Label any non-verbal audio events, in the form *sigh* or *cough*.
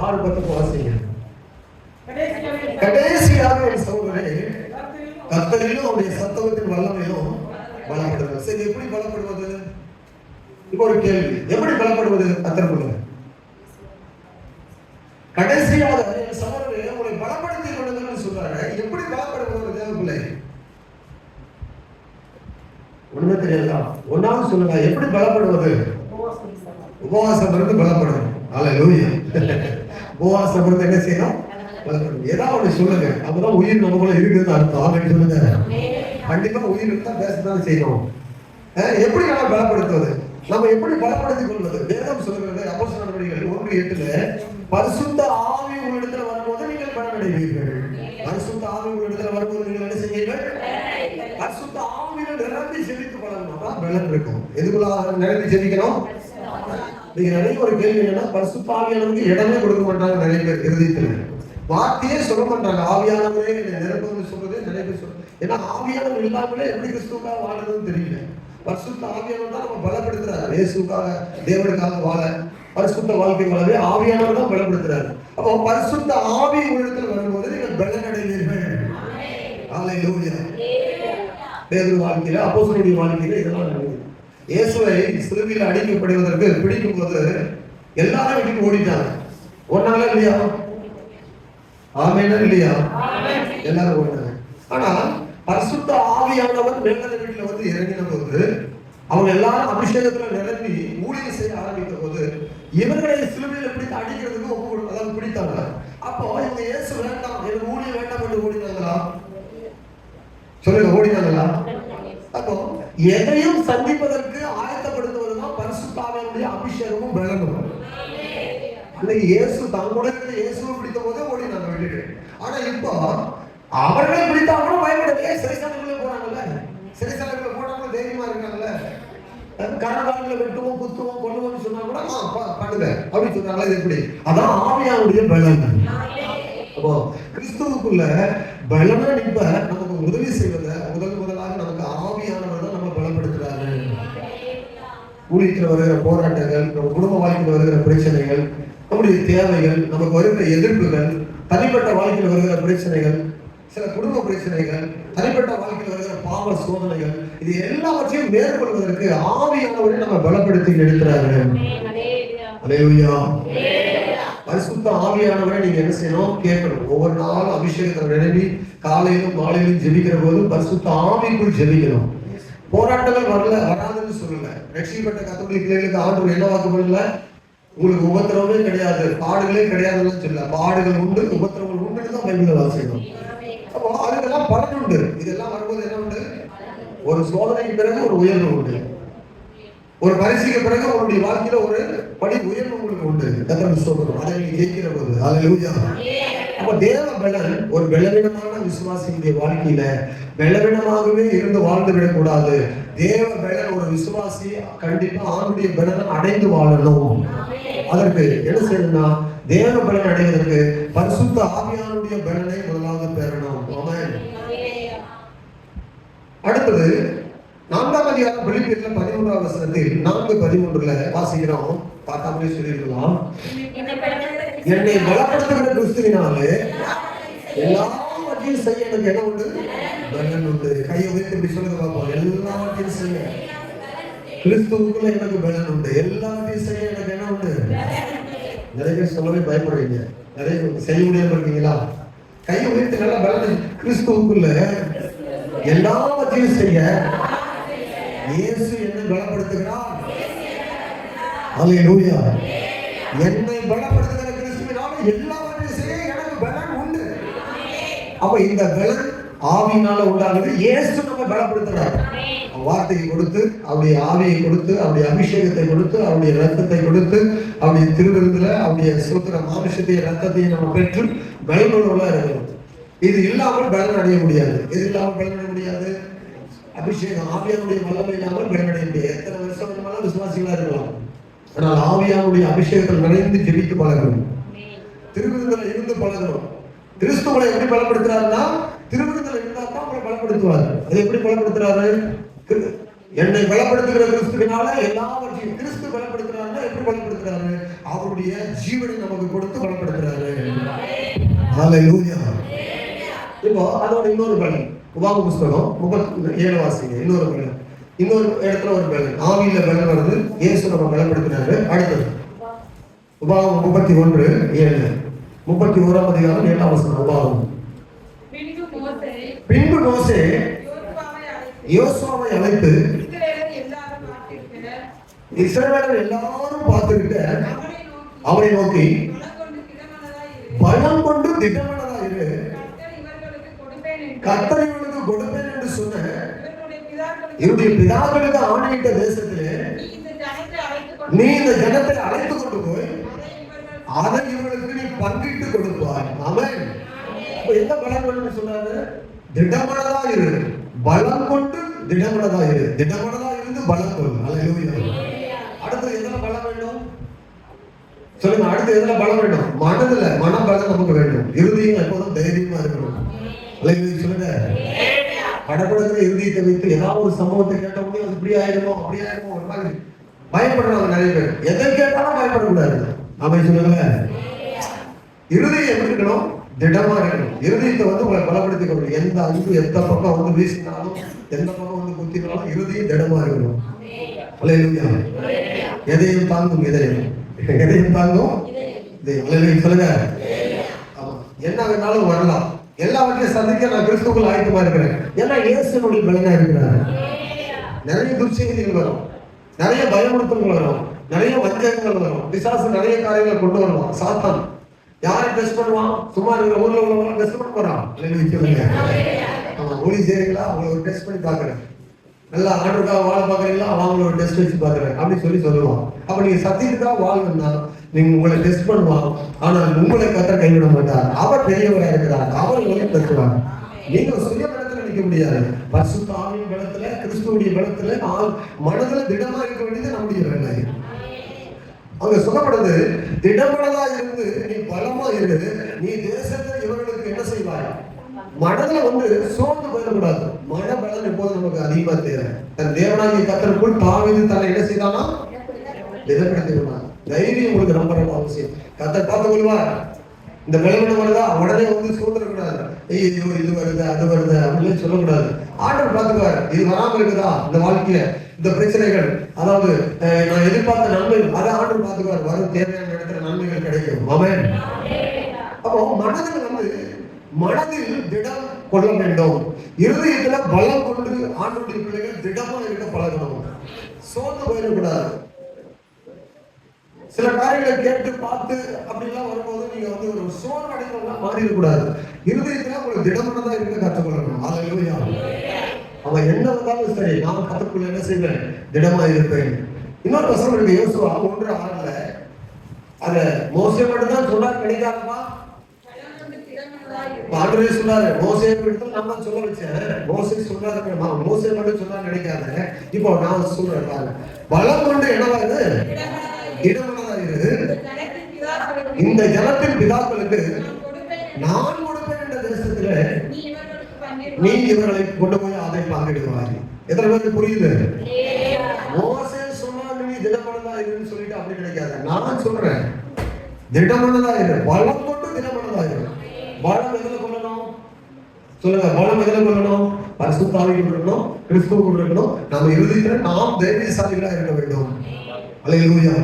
ஆறு பத்துக்கு வாசிங்க கடைசியாக என் சகோதரே கத்தரிலும் அவருடைய சத்தவத்தின் வல்லமையும் பலப்படுவது சரி எப்படி பலப்படுவது? இப்போ ஒரு கேள்வி. எப்படி பலப்படுவது? கத்தர் சொல்லுங்க கடைசியாக என் சகோதரே உங்களை பலப்படுத்திக் கொள்ளுங்கன்னு சொல்றாங்க எப்படி பலப்படுவது? தேவ பிள்ளை. ஒண்ணுமே தெரியாதா ஒன்னாவது சொல்லுங்க. எப்படி பலப்படுவது? உபவாசம் இருந்து பலப்படும். அல்ல லூயா *laughs* உபவாசம் இருந்து என்ன செய்யணும்? ஏதாவது சொல்லுங்க. அப்பதான் உயிர் நமக்குள்ள இருக்குதுன்னு அர்த்தம். ஆல்ரெடி சொல்லுங்க கண்டிப்பா உயிர் இருந்தா பேசத்தான் செய்யணும். எப்படி நம்ம பலப்படுத்துவது? நம்ம எப்படி பலப்படுத்திக் கொள்வது? வேதம் சொல்கிறது அப்போஸ்தலர் நடவடிக்கைகள் ஒன்று எட்டுல பரிசுத்த ஆவி உங்களிடத்துல வரும்போது நீங்கள் பலனடைவீர்கள். பரிசுத்த ஆவி உங்களிடத்துல வரும்போது நீங்கள் என்ன செய்வீர்கள்? பரிசுத்த ஆவியில் நிரம்பி செவித்து பழகணும். தான் பலன் இருக்கும். எதுக்குள்ள நிரம்பி செவிக்கணும் நீங்க நிறைய ஒரு கேள்வி என்னன்னா பரிசுத்த ஆவியானவருக்கு இடமே கொடுக்க மாட்டாங்க நிறைய பேர் இறுதியத்தில் வார்த்தையே சொல்ல மாட்டாங்க. ஆவியானவரே நிரப்புன்னு சொல்றது நிறைய பேர் சொல்ல ஏன்னா ஆவியானவர் இல்லாமலே எப்படி கிறிஸ்துவுக்காக வாழணும்னு தெரியல. பரிசுத்த ஆவியானவர் தான் நம்ம பலப்படுத்துறாரு. இயேசுக்காக தேவனுக்காக வாழ பரிசுத்த வாழ்க்கை வாழவே ஆவியானவர் தான் பலப்படுத்துறாரு. அப்போ பரிசுத்த ஆவி உள்ளத்தில் வரும்போது நீங்கள் பலன் அடைவீர்கள் ஹalleluya. பேதுரு வாழ்க்கையில அப்போஸ்தலருடைய வாழ்க்கையில இதெல்லாம் இயேசுவை சிலுவையில் அடிக்கப்படுவதற்கு பிடிக்கும் போது எல்லாரும் விட்டுட்டு ஓடிட்டாங்க. ஒன்னால இல்லையா? ஆமேனா இல்லையா? எல்லாரும் ஓடினாங்க ஆனா பரிசுத்த ஆவியானவர் மேல்நிலை வீட்டுல வந்து இறங்கின போது அவங்க எல்லாரும் அபிஷேகத்துல நிரம்பி ஊழியம் செய்ய ஆரம்பித்த போது இவர்களை சிலுவையில பிடித்து அடிக்கிறதுக்கு ஒப்பு அதாவது பிடித்தாங்க. அப்போ இவங்க இயேசு வேண்டாம் எனக்கு ஊழியம் வேண்டாம் என்று ஓடினாங்களா? சொல்லுங்க ஓடினாங்களா? அப்போ எதையும் சந்திப்பதற்கு ஆயத்தப்படுத்துவதுதான் பரிசுத்தாவினுடைய அபிஷேகமும் விளங்கும் அன்னைக்கு இயேசு தான் கூட இயேசுவை பிடித்த போதே ஓடினாங்க விட்டுட்டு ஆனா இப்போ அவர்களை பிடித்தாங்களும் கூட பயப்படலையே சிறைசாலைக்குள்ள போறாங்கல்ல சிறைசாலைக்குள்ள போனாங்க தைரியமா இருக்காங்கல்ல? கரகாலில் வெட்டுவோம் குத்துவோம் கொள்ளுவோம்னு சொன்னா கூட பண்ணுங்க. அப்படின்னு சொன்னாங்களா இது எப்படி? அதான் ஆவியாவுடைய பலன். அப்போ கிறிஸ்துவுக்குள்ள பலனா நிற்ப நமக்கு உதவி செய்வத முதல் ஊழியத்தில் வருகிற போராட்டங்கள் நம்ம குடும்ப வாழ்க்கையில் வருகிற பிரச்சனைகள் நம்முடைய தேவைகள் நமக்கு வருகிற எதிர்ப்புகள் தனிப்பட்ட வாழ்க்கையில் வருகிற பிரச்சனைகள் சில குடும்ப பிரச்சனைகள் தனிப்பட்ட வாழ்க்கையில் வருகிற பாவ சோதனைகள் இது எல்லாவற்றையும் மேற்கொள்வதற்கு ஆவியானவரை நம்ம பலப்படுத்தி எடுக்கிறாரு பரிசுத்த ஆவியானவரை நீங்க என்ன செய்யணும்? கேட்கணும். ஒவ்வொரு நாளும் அபிஷேகத்தை நிரம்பி காலையிலும் மாலையிலும் ஜெபிக்கிற போது பரிசுத்த ஆவிக்குள் ஜெபிக்கணும். போராட்டங்கள் வரல வராதுன்னு சொல்லல. ரட்சிக்கப்பட்ட கத்தோலிக்க பிள்ளைகளுக்கு ஆண்டு என்ன வாக்கு பண்ணல உங்களுக்கு உபத்திரவமே கிடையாது. பாடுகளே கிடையாதுன்னு சொல்லல. பாடுகள் உண்டு உபத்திரவங்கள் உண்டுன்னு தான் பைபிள வாசிக்கணும் அப்போ அதுக்கெல்லாம் பலன் உண்டு. இதெல்லாம் வரும்போது என்ன உண்டு? ஒரு சோதனைக்கு பிறகு ஒரு உயர்வு உண்டு. ஒரு பரிசுக்கு பிறகு உங்களுடைய வாழ்க்கையில ஒரு படி உயர்வு உங்களுக்கு உண்டு. கத்திரம் சொல்றோம் அதை நீங்க கேட்கிற போது. அல்லேலூயா அப்ப தேவ பலன் ஒரு பலவீனமான விசுவாசியுடைய வாழ்க்கையில பலவீனமாகவே இருந்து வாழ்ந்து விடக்கூடாது தேவ பலன் ஒரு விசுவாசி கண்டிப்பா ஆணுடைய பலனை அடைந்து வாழணும். அதற்கு என்ன செய்யணும்னா தேவ பலன் அடைவதற்கு பரிசுத்த ஆவியானுடைய பலனை முதலாவது பெறணும். அடுத்தது நான்காம் அதிகாரம் பிலிப்பியர்ல பதிமூன்றாம் வசனத்தில் நான்கு பதிமூன்றுல வாசிக்கிறோம். பார்க்காமலே சொல்லியிருக்கலாம். என்னை பலப்படுத்துகிற கிறிஸ்துவினாலே எல்லாவற்றையும் செய்ய எனக்கு என்ன உண்டு. பலன் உண்டு. கையை உயர்த்தி இப்படி சொல்லுங்க பார்ப்போம் எல்லாவற்றையும் செய்ய. கிறிஸ்துவுக்குள்ள எனக்கு பலன் உண்டு. எல்லாவற்றையும் செய்ய எனக்கு என்ன உண்டு. நிறைய பேர் சொல்லவே பயப்படுவீங்க நிறைய பேர் செய்ய முடியாம இருக்கீங்களா? கையை உயர்த்தி நல்லா பலன் கிறிஸ்துவுக்குள்ள எல்லாவற்றையும் செய்ய இயேசு என்னை பலப்படுத்துகிறார். அல்லேலூயா என்னை பலப்படுத்துகிற எல்லாவற்றையும் எனக்கு பலன் உண்டு. அப்ப இந்த பலன் ஆவியினால உண்டானது இயேசு நம்ம பலப்படுத்துறார். வார்த்தையை கொடுத்து அவருடைய ஆவியை கொடுத்து அவருடைய அபிஷேகத்தை கொடுத்து அவருடைய ரத்தத்தை கொடுத்து அவருடைய திருவிருந்துல அவருடைய சூத்திர மாமிசத்தையும் ரத்தத்தையும் நம்ம பெற்று பலனுள்ளவர்களா இருக்கணும் இது இல்லாமல் பலன் அடைய முடியாது. இது இல்லாமல் பலன் அடைய முடியாது. அபிஷேகம் ஆவியானுடைய வல்லமை இல்லாமல் பலனடைய முடியாது. எத்தனை வருஷம் விசுவாசிகளா இருக்கலாம். ஆனால் ஆவியானுடைய அபிஷேகத்தில் நிறைந்து ஜெபித்து பழகணும் திருவிருந்தில் இருந்து பழகணும் கிறிஸ்துவனை எப்படி பலப்படுத்துறாருன்னா திருவிருந்தில் இருந்தா தான் உங்களை பலப்படுத்துவார். அது எப்படி பலப்படுத்துறாரு? என்னை பலப்படுத்துகிற கிறிஸ்துவினால எல்லாவற்றையும் கிறிஸ்து பலப்படுத்துறாருன்னா எப்படி பலப்படுத்துறாரு? அவருடைய ஜீவனை நமக்கு கொடுத்து பலப்படுத்துறாரு. இப்போ அதோட இன்னொரு பலன். உபாக புஸ்தகம் முப்பத்தி ஏழு வாசிங்க. இன்னொரு பலன். இன்னொரு இடத்துல ஒரு பலன். ஆவியில பலன் வருது. இயேசு நம்ம பலப்படுத்தினாரு. அடுத்தது. உபாகம் முப்பத்தி ஒன்று ஏழு. முப்பத்தி ஓராம் அதிகாரம் ஏழாம் வசனம் உபாகம். பின்பு மோசே யோசுவாவை அழைத்து இஸ்ரவேலர் எல்லாரும் பார்த்துக்கிட்ட அவனை நோக்கி பலம் கொண்டு திட்டமனதா இரு. கர்த்தர் இவர்களுக்கு கொடுப்பேன் என்று சொன்ன இவருடைய பிதாக்களுக்கு ஆணையிட்ட தேசத்திலே நீ இந்த ஜனத்தை அழைத்துக் கொண்டு நீ இந்த ஜனத்தை அழைத்து கொண்டு போய் அதை இவர்களுக்கு நீ பங்கிட்டு கொடுப்பாய். ஆமென். என்ன பலம் வேணும்னு சொன்னாரு? திடமனதா இரு. பலம் கொண்டு திடமனதா இரு. திடமனதா இருந்து பலம் கொள். அடுத்து எதுல பலம் வேண்டும்? சொல்லுங்க அடுத்து எதுல பலம் வேண்டும்? மனதுல மன பலம் நமக்கு வேண்டும். இறுதியும் எப்போதும் தைரியமா இருக்கணும். சொல்லுங்க. கடப்படத்துல இறுதியத்தை வைத்து ஏதாவது ஒரு சம்பவத்தை கேட்ட உடனே அது இப்படி ஆயிருமோ அப்படி ஆயிருமோ ஒரு மாதிரி. பயப்படுறாங்க நிறைய பேர். எதை கேட்டாலும் பயப்படக்கூடாது. ஆமாம் சொல்லுங்க. இருதயம் எப்படி இருக்கணும்? திடமா இருக்கணும். இருதயத்தை வந்து உங்களை பலப்படுத்திக் கொள்ளணும். எந்த அன்பு எந்த பக்கம் வந்து வீசினாலும் எந்த பக்கம் வந்து குத்தினாலும் இருதயம் திடமா இருக்கணும். எதையும் தாங்கும் இதயம். எதையும் தாங்கும் இதயம். சொல்லுங்க. ஆமா. என்ன வேணாலும் வரலாம். எல்லாவற்றையும் சந்திக்க நான் கிறிஸ்துக்குள் ஆயத்தமா இருக்கிறேன். ஏன்னா இயேசுனுடைய பலனா இருக்கிறார். நிறைய துர்ச்செய்திகள் வரும். நிறைய பயமுறுத்தல்கள் வரும். நிறைய வஞ்சகங்கள் வரும். பிசாசு நிறைய காரியங்களை கொண்டு வருவான். சாத்தான். யாரை டெஸ்ட் பண்ணுவான்? சும்மா இருக்கிற ஊர்ல உள்ளவங்க டெஸ்ட் பண்ண போறான் இல்லைன்னு ஆமா ஊழி செய்றீங்களா அவங்களை ஒரு டெஸ்ட் பண்ணி பாக்குறேன் நல்லா ஆண்டுக்காக வாழ பாக்குறீங்களா அவங்கள ஒரு டெஸ்ட் வச்சு பாக்குறேன் அப்படின்னு சொல்லி சொல்லுவான். அப்ப நீங்க சத்தியத்துக்காக வாழணும்னா நீங்க உங்களை டெஸ்ட் பண்ணுவான். ஆனால் உங்களை கத்த கைவிட மாட்டார். அவர் பெரியவராக இருக்கிறார். அவர் உங்களை தருவார் நீங்க சுய பலத்துல நிக்க முடியாது. பரிசுத்த ஆவியின் பலத்துல கிறிஸ்துவுடைய பலத்துல மனதுல திடமா இருக்க வேண்டியது நம்முடைய வேலை. அங்க சொல்லப்படுது திடமனதா இருந்து நீ பலமா இரு நீ தேசத்தில் இவர்களுக்கு என்ன செய்வாய்? மனதுல வந்து சோர்ந்து போயிடக்கூடாது. மன பலன் எப்போது நமக்கு அதிகமா தேவை. தன் தேவனாகிய கத்தருக்குள் தாவிது தன்னை என்ன செய்தானா? திடப்படுத்திக்கணும் தைரியம் உங்களுக்கு ரொம்ப ரொம்ப அவசியம். கத்தர் பார்த்து கொள்வார். இந்த விளம்பரம் வருதா? உடனே வந்து சூழ்ந்துடக்கூடாது ஐயோ இது வருது அது வருது அப்படின்னு சொல்லக்கூடாது. ஆண்டவர் பார்த்துக்குவார். இது வராமல் இருக்குதா? இந்த வாழ்க்கையில. இந்த பிரச்சனைகள் அதாவது நான் எதிர்பார்த்த நன்மை அதை ஆண்டு பார்த்துக்குவார். வரும் தேவையான இடத்துல நன்மைகள் கிடைக்கும். அவன் அப்போ மனதில் வந்து மனதில் திடம் கொள்ள வேண்டும். இருதயத்துல பலம் கொண்டு ஆண்டுடைய பிள்ளைகள் திடமா இருக்க பழகணும். சோர்ந்து போயிடக்கூடாது. சில காரியங்களை கேட்டு பார்த்து அப்படிலாம் வரும்போது நீங்க வந்து ஒரு சோர்வு அடைந்தவங்களா மாறிடக்கூடாது. இருதயத்துல உங்களுக்கு திடமானதா இருக்க கற்றுக்கொள்ளணும். அல்லேலூயா அவன் என்ன வந்தாலும் சரி நான் கத்துக்குள்ள என்ன செய்வேன்? திடமா இருப்பேன். இன்னொரு வசனம் இருக்கு யோசுவா ஒன்று ஆறுல. அத மோசே மட்டும் தான் சொன்னா கிடைக்காதுமா ஆண்டரே சொன்னாரு மோசே எடுத்து நம்ம சொல்ல வச்சேன் மோசே சொல்றாரு மோசே மட்டும் சொன்னா நினைக்காத இப்போ நான் சொல்றேன் பாருங்க பலம் கொண்டு என்னவா இது? இடமனதா இரு இந்த ஜனத்தின் பிதாக்களுக்கு நான் கொடுப்பேன் என்ற தேசத்துல நீ இவர்களை கொண்டு போய் பங்கிடுவாய் எத்தனை பேருக்கு புரியுது? மோசே சொன்னா நீ திடமனதா இருன்னு சொல்லிட்டு அப்படி கிடைக்காது. நான் சொல்றேன். திடமனதா இரு. பலம் கொண்டு திடமனதா இரு. பலம் எதுல கொள்ளணும்? சொல்லுங்க பலம் எதுல கொள்ளணும்? பரிசுத்தாவியில் இருக்கணும் கிறிஸ்துவுக்குள் இருக்கணும் நம்ம இறுதியில் நாம் தைரியசாலிகளா இருக்க வேண்டும். அல்லேலூயா.